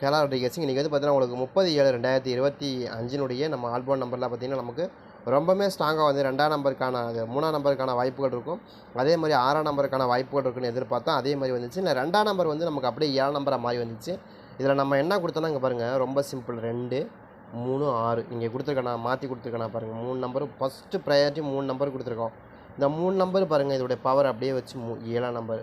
கேலா ரொட்ரிகேஸ் இன்றைக்கி வந்து பார்த்தீங்கன்னா உங்களுக்கு முப்பது ஏழு ரெண்டாயிரத்தி இருபத்தி அஞ்சினுடைய நம்ம ஆல்போன் நம்பரில் பார்த்தீங்கன்னா நமக்கு ரொம்பவே ஸ்ட்ராங்காக வந்து ரெண்டாம் நம்பருக்கான அது மூணாம் நம்பருக்கான வாய்ப்புகள் இருக்கும். அதே மாதிரி ஆறாம் நம்பருக்கான வாய்ப்புகள் இருக்குன்னு எதிர்பார்த்தோம் அதே மாதிரி வந்துச்சு. இல்லை ரெண்டாம் நம்பர் வந்து நமக்கு அப்படியே ஏழாம் நம்பராக மாறி வந்துச்சு. இதில் நம்ம என்ன கொடுத்தோன்னா இங்கே பாருங்கள் ரொம்ப சிம்பிள் ரெண்டு மூணு ஆறு. இங்கே கொடுத்துருக்கேன் நான் மாற்றி கொடுத்துருக்கேன் பாருங்கள் மூணு நம்பர் ஃபஸ்ட்டு ப்ரையாரிட்டி மூணு நம்பர் கொடுத்துருக்கோம். இந்த மூணு நம்பர் பாருங்கள் இதோடைய பவர் அப்படியே வச்சு மூ ஏழாம் நம்பர்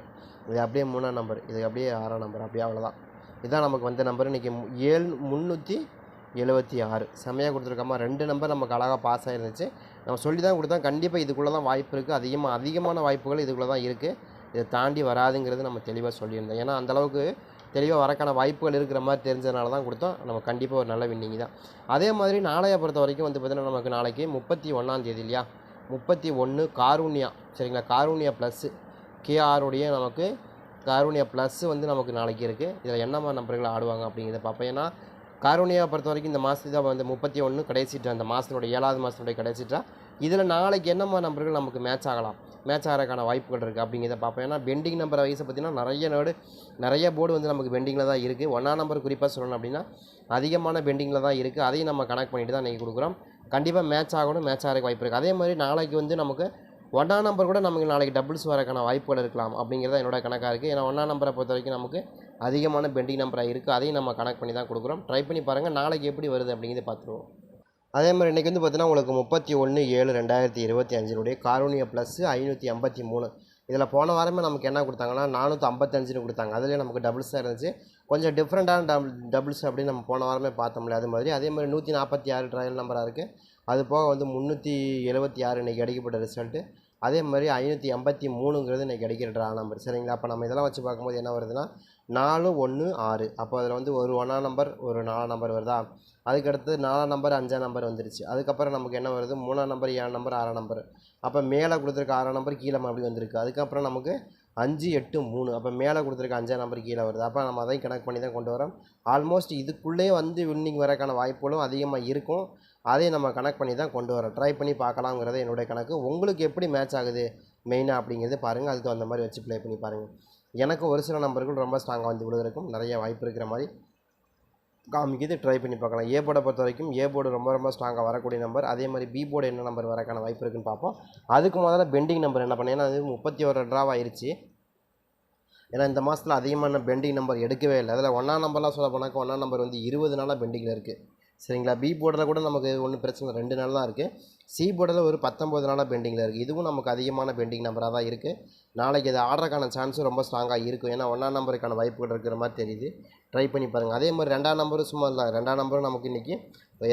இது அப்படியே மூணாம் நம்பர் இது அப்படியே ஆறாம் நம்பர் அப்படியே அவ்வளோதான் இதுதான் நமக்கு வந்த நம்பர் இன்றைக்கி ஏழு முந்நூற்றி எழுபத்தி ஆறு. செம்மையாக கொடுத்துருக்கோமா ரெண்டு நம்பர் நமக்கு அழகாக பாஸ் ஆகிருந்துச்சு நம்ம சொல்லி தான் கொடுத்தோம். கண்டிப்பாக இதுக்குள்ளே தான் வாய்ப்பு இருக்குது அதிகமாக அதிகமான வாய்ப்புகள் இதுக்குள்ளே தான் இருக்குது இதை தாண்டி வராதுங்கிறது நம்ம தெளிவாக சொல்லியிருந்தோம். ஏன்னா அந்தளவுக்கு தெளிவாக வரக்கான வாய்ப்புகள் இருக்கிற மாதிரி தெரிஞ்சதுனால தான் கொடுத்தோம். நம்ம கண்டிப்பாக ஒரு நல்ல வின்னிங் தான். அதே மாதிரி நாளைய பொறுத்த வரைக்கும் வந்து பார்த்திங்கன்னா நமக்கு நாளைக்கு முப்பத்தி ஒன்றாம் தேதி இல்லையா? முப்பத்தி ஒன்று காரூன்யா சரிங்களா? காரூன்யா ப்ளஸ்ஸு கேஆருடைய நமக்கு காரூனியா ப்ளஸ் வந்து நமக்கு நாளைக்கு இருக்குது இதில் என்ன மாதிரி நம்பர்கள் ஆடுவாங்க அப்படிங்கிறத பார்ப்போம். ஏன்னா காரூனியாவை பொறுத்த வரைக்கும் இந்த மாதத்துக்கு தான் வந்து முப்பத்தி ஒன்று கடைசிட்டா அந்த மாதத்தினுடைய ஏழாவது மாதத்தினுடைய கடைசிட்டா இதில் நாளைக்கு என்ன மாதிரி நம்பர்கள் நமக்கு மேட்ச் ஆகலாம்? மேட்ச் ஆகிறதுக்கான வாய்ப்புகள் இருக்குது அப்படிங்கிறத பார்ப்போம். ஏன்னா பெண்டிங் நம்பர் வயசை பார்த்தீங்கன்னா நிறைய நாடு நிறைய போர்டு வந்து நமக்கு பெண்டிங்கில் தான் இருக்குது ஒன்றாம் நம்பர் குறிப்பாக சொல்லணும் அப்படின்னா அதிகமான பெண்டிங்கில் தான் இருக்குது அதையும் நம்ம கனெக்ட் பண்ணிட்டு தான் இன்றைக்கி கொடுக்குறோம். கண்டிப்பாக மேட்ச் ஆகணும் மேட்ச் ஆகிறதுக்கு வாய்ப்பு இருக்குது அதே மாதிரி நாளைக்கு வந்து நமக்கு ஒன்றாம் நம்பர் கூட நமக்கு நாளைக்கு டபுள்ஸ் வரக்கான வாய்ப்புகள் இருக்கலாம் அப்படிங்கிறது என்னோட கணக்காக இருக்குது ஏன்னா ஒன்றாம் நம்பரை பொறுத்த வரைக்கும் நமக்கு அதிகமான பெண்டிங் நம்பராக இருக்குது அதையும் நம்ம கனெக்ட் பண்ணி தான் கொடுக்குறோம். ட்ரை பண்ணி பாருங்கள் நாளைக்கு எப்படி வருது அப்படிங்கிறத பார்த்துருவோம். அதே மாதிரி இன்றைக்கி வந்து பார்த்தீங்கன்னா உங்களுக்கு முப்பத்தி ஒன்று ஏழு ரெண்டாயிரத்தி இருபத்தி அஞ்சினுடைய காரூனியா ப்ளஸ் ஐநூற்றி ஐம்பத்தி மூணு. இதில் போன வாரமே நமக்கு என்ன கொடுத்தாங்கன்னா நானூற்றி ஐம்பத்தஞ்சுன்னு கொடுத்தாங்க. அதுலேயே நமக்கு டபுள்ஸாக இருந்துச்சு. கொஞ்சம் டிஃப்ரெண்ட்டான டபுள் டபுள்ஸ் அப்படின்னு நம்ம போன வாரமே பார்த்தோம்ல அது மாதிரி. அதே மாதிரி நூற்றி நாற்பத்தி ஆறு ட்ரையல் நம்பராக இருக்குது அது போக வந்து முந்நூற்றி எழுபத்தி ஆறு இன்றைக்கி அடிக்கப்பட்ட ரிசல்ட்டு அதே மாதிரி ஐநூற்றி எண்பத்தி மூணுங்கிறது இன்றைக்கி கிடைக்கிற ட்ரா நம்பர் சரிங்களா? அப்போ நம்ம இதெல்லாம் வச்சு பார்க்கும்போது என்ன வருதுன்னா நாலு ஒன்று ஆறு. அப்போ அதில் வந்து ஒரு ஒன்றாம் நம்பர் ஒரு நாலாம் நம்பர் வருதா? அதுக்கடுத்து நாலாம் நம்பர் அஞ்சாம் நம்பர் வந்துருச்சு. அதுக்கப்புறம் நமக்கு என்ன வருது? மூணாம் நம்பர் ஏழாம் நம்பர் ஆறாம் நம்பர் அப்போ மேலே கொடுத்துருக்க ஆறாம் நம்பர் கீழே மறுபடியும் வந்திருக்கு. அதுக்கப்புறம் நமக்கு அஞ்சு எட்டு மூணு. அப்போ மேலே கொடுத்துருக்க அஞ்சாம் நம்பர் கீழே வருது. அப்போ நம்ம அதையும் கனெக்ட் பண்ணி தான் கொண்டு வரோம். ஆல்மோஸ்ட் இதுக்குள்ளேயே வந்து வின்னிங் வரக்கான வாய்ப்புகளும் அதிகமாக இருக்கும். அதையும் நம்ம கனெக்ட் பண்ணி தான் கொண்டு வரோம் ட்ரை பண்ணி பார்க்கலாங்கிறது என்னுடைய கணக்கு. உங்களுக்கு எப்படி மேட்ச் ஆகுது? மெயினாக அப்படிங்கிறது பாருங்கள் அதுக்கு அந்த மாதிரி வச்சு ப்ளே பண்ணி பாருங்கள் எனக்கு ஒரு சில நம்பர்கள் ரொம்ப ஸ்ட்ராங்காக வந்து விழுதுறக்கும் நிறைய வாய்ப்பு இருக்கிற மாதிரி காமிக்குது. ட்ரை பண்ணி பார்க்கலாம். ஏ போர்டை பொறுத்த வரைக்கும் ஏ போர்டு ரொம்ப ரொம்ப ஸ்ட்ராங்காக வரக்கூடிய நம்பர். அதே மாதிரி பி போர்டு என்ன நம்பர் வரக்கான வாய்ப்பு இருக்குன்னு பார்ப்போம். அதுக்கு முதல்ல பெண்டிங் நம்பர் என்ன பண்ணேன் ஏன்னா அது முப்பத்தி ஒரு ட்ராவ் ஆயிடுச்சு ஏன்னா இந்த மாதத்தில் அதிகமான பெண்டிங் நம்பர் எடுக்கவே இல்லை. அதில் ஒன்றாம் நம்பர்லாம் சொல்ல போனாக்கா ஒன்றாம் நம்பர் வந்து இருபது நாளாக பெண்டிங்கில் இருக்குது சரிங்களா? பி போர்டில் கூட நமக்கு ஒன்றும் பிரச்சனை இல்லை, ரெண்டு நாள் தான் இருக்குது சி போர்டில் ஒரு பத்தொம்பது நாளாக பெண்டிங்கில் இருக்குது இதுவும் நமக்கு அதிகமான பெண்டிங் நம்பராக தான் இருக்குது நாளைக்கு இது ஆர்டருக்கான சான்ஸும் ரொம்ப ஸ்ட்ராங்காக இருக்கும். ஏன்னா ஒன்றாம் நம்பருக்கான வாய்ப்புகள் இருக்கிற மாதிரி தெரியுது. ட்ரை பண்ணி பாருங்கள் அதே மாதிரி ரெண்டாம் நம்பரும் சும்மா இல்லை. ரெண்டாம் நம்பரும் நமக்கு இன்றைக்கி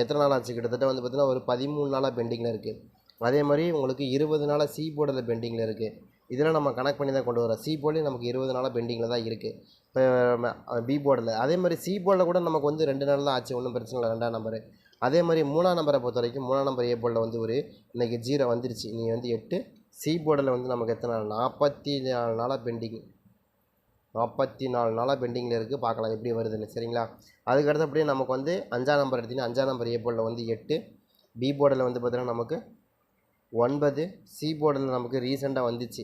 எத்தனை நாள் ஆச்சு? கிட்டத்தட்ட வந்து பார்த்திங்கன்னா ஒரு பதிமூணு நாளாக பெண்டிங்கில் இருக்குது அதே மாதிரி உங்களுக்கு இருபது நாளாக சி போர்டில் பெண்டிங்கில் இருக்குது இதெல்லாம் நம்ம கனெக்ட் பண்ணி தான் கொண்டு வரோம் சி போர்டில் நமக்கு இருபது நாளாக பெண்டிங்கில் தான் இருக்குது இப்போ பி போர்டில் அதே மாதிரி சி போர்டில் கூட நமக்கு வந்து ரெண்டு நாள் தான் ஆச்சு. ஒன்றும் பிரச்சனை இல்லை. ரெண்டாம் நம்பரு அதே மாதிரி மூணாம் நம்பரை பொறுத்த வரைக்கும் மூணாம் நம்பர் ஏ போர்டில் வந்து ஒரு இன்றைக்கி ஜீரோ வந்துருச்சு. நீ வந்து எட்டு. சி போர்டில் வந்து நமக்கு எத்தனை நாள்? நாற்பத்தி நாலு நாளாக பெண்டிங் நாற்பத்தி நாலு நாளாக பெண்டிங்கில் இருக்குது பார்க்கலாம் எப்படி வருதுன்னு. சரிங்களா? அதுக்கு அப்படியே நமக்கு வந்து அஞ்சாம் நம்பர் எடுத்திங்கன்னா அஞ்சாம் நம்பர் ஏ போர்டில் வந்து எட்டு. பி போர்டில் வந்து பார்த்தீங்கன்னா நமக்கு ஒன்பது சி போர்டில் நமக்கு ரீசெண்டாக வந்துச்சு.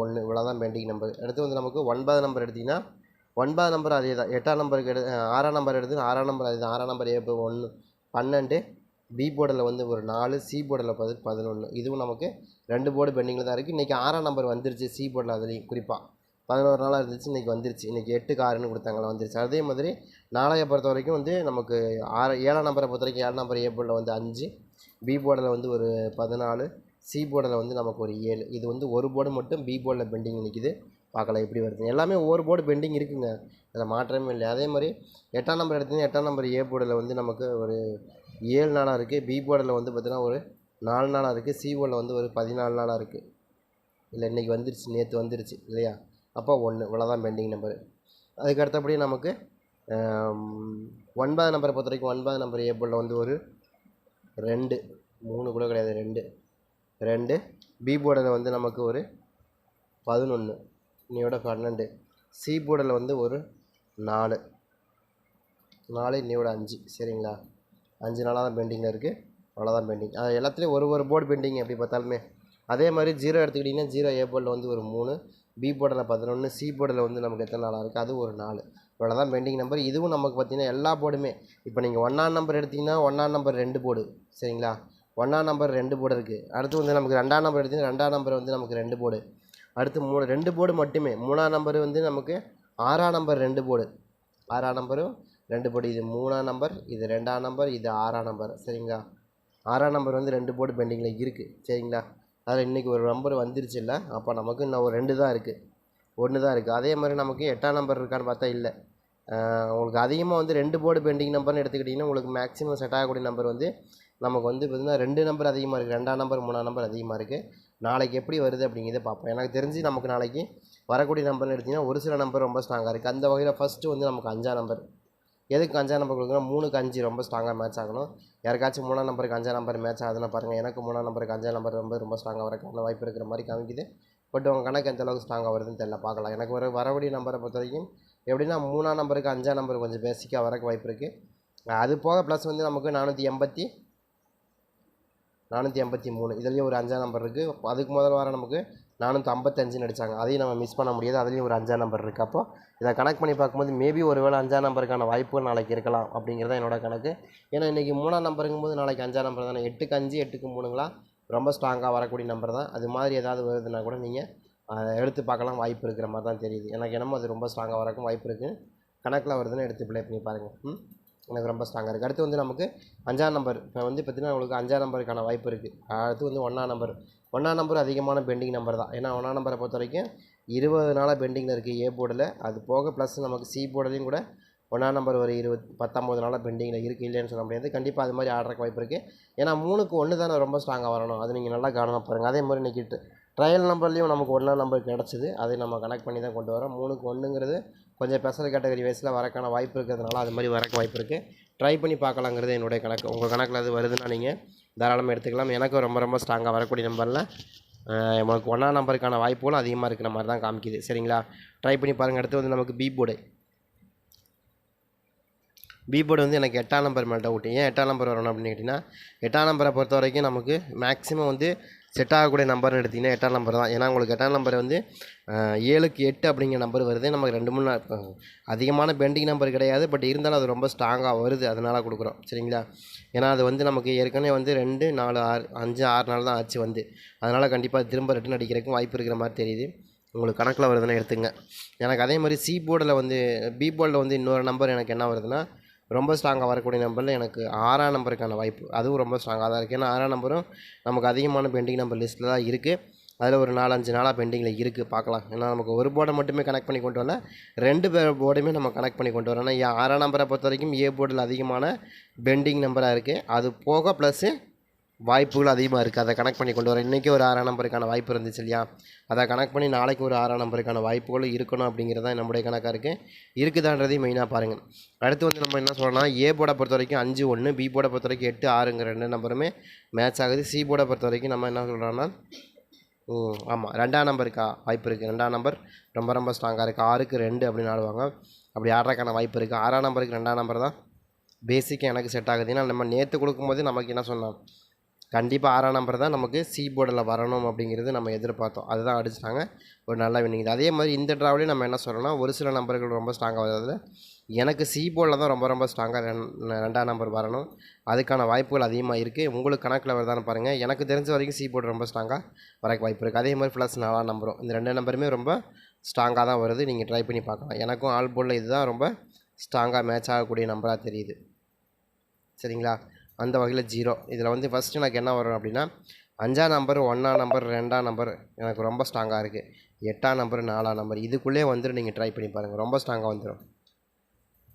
ஒன்று இவ்வளோ தான் பெண்டிங் நம்பர் அடுத்து வந்து நமக்கு ஒன்பது நம்பர் எடுத்திங்கன்னா ஒன்பது நம்பர் அதே தான் எட்டாம் நம்பருக்கு எடு ஆறாம் நம்பர் எடுத்து ஆறாம் நம்பர் அதே தான் ஆறாம் நம்பர் ஏ ஒன்று பன்னெண்டு. பி போர்டில் வந்து ஒரு நாலு சி போர்டில் பதி பதினொன்று இதுவும் நமக்கு ரெண்டு போர்டு பெண்டிங்கில் தான் இருக்குது இன்றைக்கி ஆறாம் நம்பர் வந்துருச்சு சி போர்டில் அதுலேயும் குறிப்பாக பதினோரு நாளாக இருந்துச்சு இன்றைக்கி வந்துருச்சு. இன்றைக்கி எட்டுக்கு ஆறுன்னு கொடுத்தாங்களா வந்துருச்சு. அதே மாதிரி நாளைய பொறுத்த வரைக்கும் வந்து நமக்கு ஆறு ஏழாம் நம்பரை பொறுத்த வரைக்கும் ஏழாம் நம்பர் ஏ போர்டில் வந்து அஞ்சு. பி போர்டில் வந்து ஒரு பதினாலு. சி போர்டில் வந்து நமக்கு ஒரு ஏழு. இது வந்து ஒரு போர்டு மட்டும் பி போர்டில் பெண்டிங் நிற்கிது பார்க்கலாம் எப்படி வருது. எல்லாமே ஒவ்வொரு போர்டு பெண்டிங் இருக்குங்க. அதில் மாற்றமே இல்லை. அதே மாதிரி எட்டாம் நம்பர் எடுத்தீங்கன்னா எட்டாம் நம்பர் ஏ போர்டில் வந்து நமக்கு ஒரு ஏழு நாளாக இருக்குது பி போர்டில் வந்து பார்த்திங்கன்னா ஒரு நாலு நாளாக இருக்குது சி போர்டில் வந்து ஒரு பதினாலு நாளாக இருக்குது இல்லை இன்றைக்கி வந்துருச்சு. நேற்று வந்துருச்சு. இல்லையா? அப்போ ஒன்று இவ்வளோதான் பெண்டிங் நம்பர் அதுக்கு அடுத்தபடி நமக்கு ஒன்பது நம்பரை பொறுத்த வரைக்கும் ஒன்பது நம்பர் ஏ போர்டில் வந்து ஒரு ரெண்டு. மூணு கூட கிடையாது. ரெண்டு. ரெண்டு. பி போர்டில் வந்து நமக்கு ஒரு பதினொன்று இன்னையோட பன்னெண்டு. சி போர்டில் வந்து ஒரு நாலு. நாலு இன்னையோட அஞ்சு. சரிங்களா? அஞ்சு நாளாக தான் பெண்டிங்கில் இருக்குது அவ்வளோதான் பெண்டிங் அது எல்லாத்துலேயும் ஒரு ஒரு போர்டு பெண்டிங் எப்படி பார்த்தாலுமே. அதே மாதிரி ஜீரோ எடுத்துக்கிட்டிங்கன்னா ஜீரோ ஏ போர்டில் வந்து ஒரு மூணு பி போர்டில் பதினொன்று சி போர்டில் வந்து நமக்கு எத்தனை நாளாக இருக்குது அது ஒரு நாலு. இவ்வளோ தான் பெண்டிங் நம்பர் இதுவும் நமக்கு பார்த்தீங்கன்னா எல்லா போர்டுமே இப்போ நீங்கள் ஒன்றாம் நம்பர் எடுத்தீங்கன்னா ஒன்றாம் நம்பர் ரெண்டு போர்டு சரிங்களா? ஒன்றாம் நம்பர் ரெண்டு போர்டு இருக்குது அடுத்து வந்து நமக்கு ரெண்டாம் நம்பர் எடுத்தீங்கன்னா ரெண்டாம் நம்பர் வந்து நமக்கு ரெண்டு போர்டு அடுத்து மூணு ரெண்டு போர்டு மட்டுமே. மூணாம் நம்பர் வந்து நமக்கு ஆறாம் நம்பர் ரெண்டு போர்டு ஆறாம் நம்பரும் ரெண்டு போர்டு இது மூணாம் நம்பர் இது ரெண்டாம் நம்பர் இது ஆறாம் நம்பர் சரிங்களா? ஆறாம் நம்பர் வந்து ரெண்டு போர்டு பெண்டிங்கில் இருக்குது சரிங்களா? அதில் இன்றைக்கி ஒரு நம்பர் வந்துருச்சு இல்லை? அப்போ நமக்கு இன்னும் ஒரு ரெண்டு தான் இருக்குது ஒன்று தான் இருக்குது அதே மாதிரி நமக்கு எட்டாம் நம்பர் இருக்கான்னு பார்த்தா இல்லை. உங்களுக்கு அதிகமாக வந்து ரெண்டு போர்டு பெண்டிங் நம்பர்னு எடுத்துக்கிட்டிங்கன்னா உங்களுக்கு மேக்ஸிமம் செட் ஆகக்கூடிய நம்பர் வந்து நமக்கு வந்து பார்த்திங்கன்னா ரெண்டு நம்பர் அதிகமாக இருக்குது ரெண்டாம் நம்பர் மூணாம் நம்பர் அதிகமாக இருக்குது நாளைக்கு எப்படி வருது அப்படிங்கிறத பார்ப்போம். எனக்கு தெரிஞ்சு நமக்கு நாளைக்கு வரக்கூடிய நம்பர்னு எடுத்திங்கன்னா ஒரு சில நம்பர் ரொம்ப ஸ்ட்ராங்காக இருக்குது அந்த வகையில் ஃபஸ்ட்டு வந்து நமக்கு அஞ்சாம் நம்பர் எதுக்கு அஞ்சாம் நம்பர் கொடுக்குறோம் மூணுக்கு அஞ்சு ரொம்ப ஸ்ட்ராங்காக மேட்ச் ஆகணும். யாருக்காச்சும் மூணாம் நம்பருக்கு அஞ்சாம் நம்பர் மேட்ச் ஆகுதுன்னா பாருங்கள் எனக்கு மூணாம் நம்பருக்கு அஞ்சாம் நம்பர் ரொம்ப ரொம்ப ஸ்ட்ராங்காக வரக்கான வாய்ப்பு இருக்கிற மாதிரி காமிக்குது. பட் உங்கள் கணக்கு எந்த அளவுக்கு ஸ்ட்ராங்காக வருதுன்னு தெரியல பார்க்கலாம். எனக்கு வர வரக்கூடிய நம்பரை பொறுத்த வரைக்கும் எப்படின்னா மூணாம் நம்பருக்கு அஞ்சாம் நம்பர் கொஞ்சம் பேசிக்காக வரக்கு வாய்ப்பு இருக்குது அது போக ப்ளஸ் வந்து நமக்கு நானூற்றி எண்பத்தி நானூற்றி எண்பத்தி மூணு. இதுலேயும் ஒரு அஞ்சாம் நம்பர் இருக்குது அதுக்கு முதல் வாரம் நமக்கு நானூற்றி ஐம்பத்தஞ்சுன்னு அடித்தாங்க அதையும் நம்ம மிஸ் பண்ண முடியாது. அதுலேயும் ஒரு அஞ்சாம் நம்பர் இருக்குது அப்போ இதை கணக்கு பண்ணி பார்க்கும்போது மேபி ஒரு வேளை அஞ்சாம் நம்பருக்கான வாய்ப்புகள் நாளைக்கு இருக்கலாம் அப்படிங்கிறது தான் என்னோட கணக்கு. ஏன்னா இன்றைக்கி மூணாம் நம்பருங்கும் போது நாளைக்கு அஞ்சாம் நம்பர் தானே. எட்டுக்கு அஞ்சு எட்டுக்கு மூணுங்களா? ரொம்ப ஸ்ட்ராங்காக வரக்கூடிய நம்பர் தான். அது மாதிரி ஏதாவது வருதுன்னா கூட நீங்கள் எடுத்து பார்க்கலாம் வாய்ப்பு இருக்கிற மாதிரி தான் தெரியுது. எனக்கு என்னமோ அது ரொம்ப ஸ்ட்ராங்காக வரக்கும் வாய்ப்பு இருக்குது கணக்கில் வருதுன்னு எடுத்து ப்ளே பண்ணி பாருங்கள் ம்? எனக்கு ரொம்ப ஸ்ட்ராங்காக இருக்குது அடுத்து வந்து நமக்கு அஞ்சாம் நம்பர் இப்போ வந்து பார்த்திங்கன்னா உங்களுக்கு அஞ்சாம் நம்பருக்கான வாய்ப்பு இருக்குது அடுத்து வந்து ஒன்றாம் நம்பர் ஒன்றாம் நம்பர் அதிகமான பெண்டிங் நம்பர் தான். ஏன்னா ஒன்றாம் நம்பரை பொறுத்த வரைக்கும் இருபது நாளாக பெண்டிங்கில் இருக்குது ஏ போர்டில் அது போக ப்ளஸ் நமக்கு சி போர்டுலையும் கூட ஒன்றாம் நம்பர் ஒரு இருபது பத்தொம்பது நாளாக பெண்டிங்கில் இருக்குது இல்லைன்னு சொல்ல முடியாது. கண்டிப்பாக அது மாதிரி ஆடுறக்கு வாய்ப்பு இருக்குது ஏன்னா மூணுக்கு ஒன்று தானே ரொம்ப ஸ்ட்ராங்காக வரணும். அது நீங்கள் நல்லா கவனமாக பாருங்கள் அதே மாதிரி இன்றைக்கி ட்ரையல் நம்பர்லேயும் நமக்கு ஒன்றா நம்பர் கிடச்சிது. அதை நம்ம கனெக்ட் பண்ணி தான் கொண்டு வரோம். மூணுக்கு ஒன்றுங்கிறது கொஞ்சம் ஸ்பெஷல் கேட்டகரி வயசில் வரக்கான வாய்ப்பு இருக்கிறதுனால அது மாதிரி வரக்கு வாய்ப்பு இருக்குது ட்ரை பண்ணி பார்க்கலாங்கிறது என்னுடைய கணக்கு. உங்கள் கணக்கில் அது வருதுன்னா நீங்கள் தாராளமாக எடுத்துக்கலாம். எனக்கும் ரொம்ப ரொம்ப ஸ்ட்ராங்காக வரக்கூடிய நம்பரில் உனக்கு ஒன்றாம் நம்பருக்கான வாய்ப்புகளும் அதிகமாக இருக்கிற மாதிரி தான் காமிக்குது. சரிங்களா? ட்ரை பண்ணி பாருங்கள் அடுத்து வந்து நமக்கு பி போர்டு பி போர்டு வந்து எனக்கு எட்டாம் நம்பர் மேலே டவுட் ஏன் எட்டாம் நம்பர் வரணும் அப்படின்னு கேட்டிங்கன்னா எட்டாம் நம்பரை பொறுத்த வரைக்கும் நமக்கு மேக்ஸிமம் வந்து செட் ஆகக்கூடிய நம்பர்னு எடுத்திங்கன்னா எட்டாம் நம்பர் தான். ஏன்னா உங்களுக்கு எட்டாம் நம்பர் வந்து ஏழுக்கு எட்டு அப்படிங்கிற நம்பர் வருது. நமக்கு ரெண்டு மூணு நாள், அதிகமான பெண்டிங் நம்பர் கிடையாது. பட் இருந்தாலும் அது ரொம்ப ஸ்ட்ராங்காக வருது. அதனால் கொடுக்குறோம். சரிங்களா? ஏன்னா அது வந்து நமக்கு ஏற்கனவே வந்து ரெண்டு நாலு ஆறு அஞ்சு ஆறு நாள் தான் ஆச்சு வந்து. அதனால் கண்டிப்பாக திரும்ப ரிட்டன் அடிக்கிறதுக்கும் வாய்ப்பு இருக்கிற மாதிரி தெரியுது. உங்களுக்கு கணக்கில் வருதுன்னு எடுத்துங்க. எனக்கு அதே மாதிரி சி போர்டில் வந்து பி போர்டில் வந்து இன்னொரு நம்பர் எனக்கு என்ன வருதுன்னா ரொம்ப ஸ்ட்ராங்காக வரக்கூடிய நம்பரில் எனக்கு ஆறாம் நம்பருக்கான வாய்ப்பு. அதுவும் ரொம்ப ஸ்ட்ராங்காக தான் இருக்குது ஏன்னா ஆறாம் நம்பரும் நமக்கு அதிகமான பெண்டிங் நம்பர் லிஸ்ட்டில் தான் இருக்குது அதில் ஒரு நாலஞ்சு நாளாக பெண்டிங்கில் இருக்குது பார்க்கலாம். ஏன்னா நமக்கு ஒரு போர்டை மட்டுமே கனெக்ட் பண்ணி கொண்டு வரல. ரெண்டு பேர் போர்டுமே நம்ம கனெக்ட் பண்ணி கொண்டு வரோம் ஏன்னா ஆறாம் நம்பரை பொறுத்த வரைக்கும் ஏ போர்டில் அதிகமான பெண்டிங் நம்பராக இருக்குது அது போக ப்ளஸ்ஸு வாய்ப்புகள் அதிகமாக இருக்குது அதை கனெக்ட் பண்ணி கொண்டு வர. இன்றைக்கி ஒரு ஆறாம் நம்பருக்கான வாய்ப்பு இருந்துச்சு இல்லையா? அதை கனெக்ட் பண்ணி நாளைக்கு ஒரு ஆறாம் நம்பருக்கான வாய்ப்புகளும் இருக்கணும் அப்படிங்கிறது தான் நம்முடைய கணக்காக இருக்குது இருக்குதான்றதையும் மெயினாக பாருங்கள் அடுத்து வந்து நம்ம என்ன சொல்லலாம் ஏ போர்டை பொறுத்த வரைக்கும் அஞ்சு ஒன்று பி போர்டை பொறுத்த வரைக்கும் எட்டு ஆறுங்கிற ரெண்டு நம்பருமே மேட்ச் ஆகுது. சி போர்டை பொறுத்த வரைக்கும் நம்ம என்ன சொல்கிறோன்னா ஆமாம் ரெண்டாம் நம்பருக்கா வாய்ப்பு இருக்குது ரெண்டாம் நம்பர் ரொம்ப ரொம்ப ஸ்ட்ராங்காக இருக்குது ஆறுக்கு ரெண்டு அப்படின்னு ஆடுவாங்க. அப்படி ஆடுறதுக்கான வாய்ப்பு இருக்குது ஆறாம் நம்பருக்கு ரெண்டாம் நம்பர் தான் பேசிக்காக எனக்கு செட் ஆகுது. ஏன்னா நம்ம நேற்று கொடுக்கும்போது நமக்கு என்ன சொன்னோம்? கண்டிப்பாக ஆறாம் நம்பர் தான் நமக்கு சி போர்டில் வரணும் அப்படிங்கிறது நம்ம எதிர்பார்த்தோம். அதுதான் அடிச்சிட்டாங்க. ஒரு நல்ல வின்னிங் அதே மாதிரி இந்த ட்ராவலையும் நம்ம என்ன சொல்கிறோம்னா ஒரு சில நம்பர்கள் ரொம்ப ஸ்ட்ராங்காக வருது எனக்கு சி போர்டில் தான் ரொம்ப ரொம்ப ஸ்ட்ராங்காக ரெண்டாம் நம்பர் வரணும். அதுக்கான வாய்ப்புகள் அதிகமாக இருக்குது உங்களுக்கு கணக்கில் வருதான்னு பாருங்கள் எனக்கு தெரிஞ்ச வரைக்கும் சி போர்டு ரொம்ப ஸ்ட்ராங்காக வரக்கு வாய்ப்பு இருக்குது அதே மாதிரி ப்ளஸ் நாலாம் நம்பரும் இந்த ரெண்டு நம்பருமே ரொம்ப ஸ்ட்ராங்காக தான் வருது. நீங்கள் ட்ரை பண்ணி பார்க்கலாம். எனக்கும் ஆல் போர்டில் இதுதான் ரொம்ப ஸ்ட்ராங்காக மேட்ச் ஆகக்கூடிய நம்பராக தெரியுது. சரிங்களா? அந்த வகையில் ஜீரோ இதில் வந்து ஃபஸ்ட்டு எனக்கு என்ன வரும் அப்படின்னா அஞ்சாம் நம்பர் ஒன்றாம் நம்பர் ரெண்டாம் நம்பர் எனக்கு ரொம்ப ஸ்ட்ராங்காக இருக்குது எட்டாம் நம்பர் நாலாம் நம்பர் இதுக்குள்ளே வந்துட்டு நீங்கள் ட்ரை பண்ணி பாருங்கள் ரொம்ப ஸ்ட்ராங்காக வந்துடும்